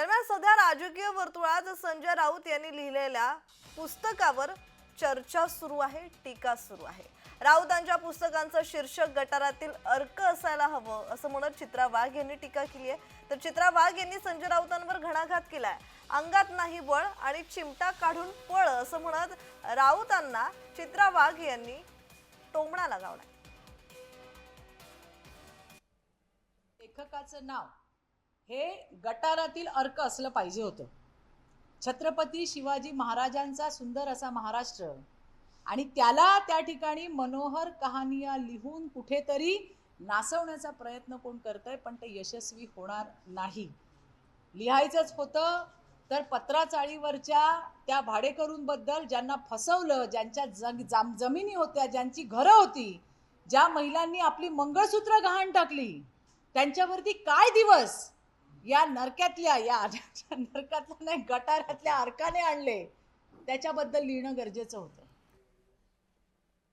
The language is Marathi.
दरम्यान सध्या राजकीय वर्तुळात संजय राऊत यांनी लिहिलेल्या पुस्तकावर चर्चा सुरू आहे टीका सुरू आहे. राऊतांच्या पुस्तकांचं शीर्षक गटारातील अर्क असायला हवं असं म्हणत चित्रा वाघ यांनी टीका केली आहे. तर चित्रा वाघ यांनी संजय राऊतांवर घणाघात केलाय. अंगात नाही बळ आणि चिमटा काढून पळ असं म्हणत राऊतांना चित्रा वाघ यांनी टोमणा लगावलाय लेखकाचं नाव हे गटारातील अर्क असलं पाहिजे होतं. छत्रपती शिवाजी महाराजांचा सुंदर असा महाराष्ट्र आणि त्याला त्या ठिकाणी मनोहर कहाणिया लिहून कुठेतरी नासवण्याचा प्रयत्न कोण करतंय? पण ते यशस्वी होणार नाही. लिहायचंच होतं तर पत्राचाळीवरच्या त्या भाडेकरूंबद्दल ज्यांना फसवलं ज्यांच्या जग जाम जमिनी होत्या ज्यांची घरं होती ज्या महिलांनी आपली मंगळसूत्र गहाण टाकली त्यांच्यावरती काय दिवस या नरक्यातल्या या नरकातल्या नाही गटारातल्या अर्काने आणले. त्याच्याबद्दल लिहिणं गरजेचं होतं.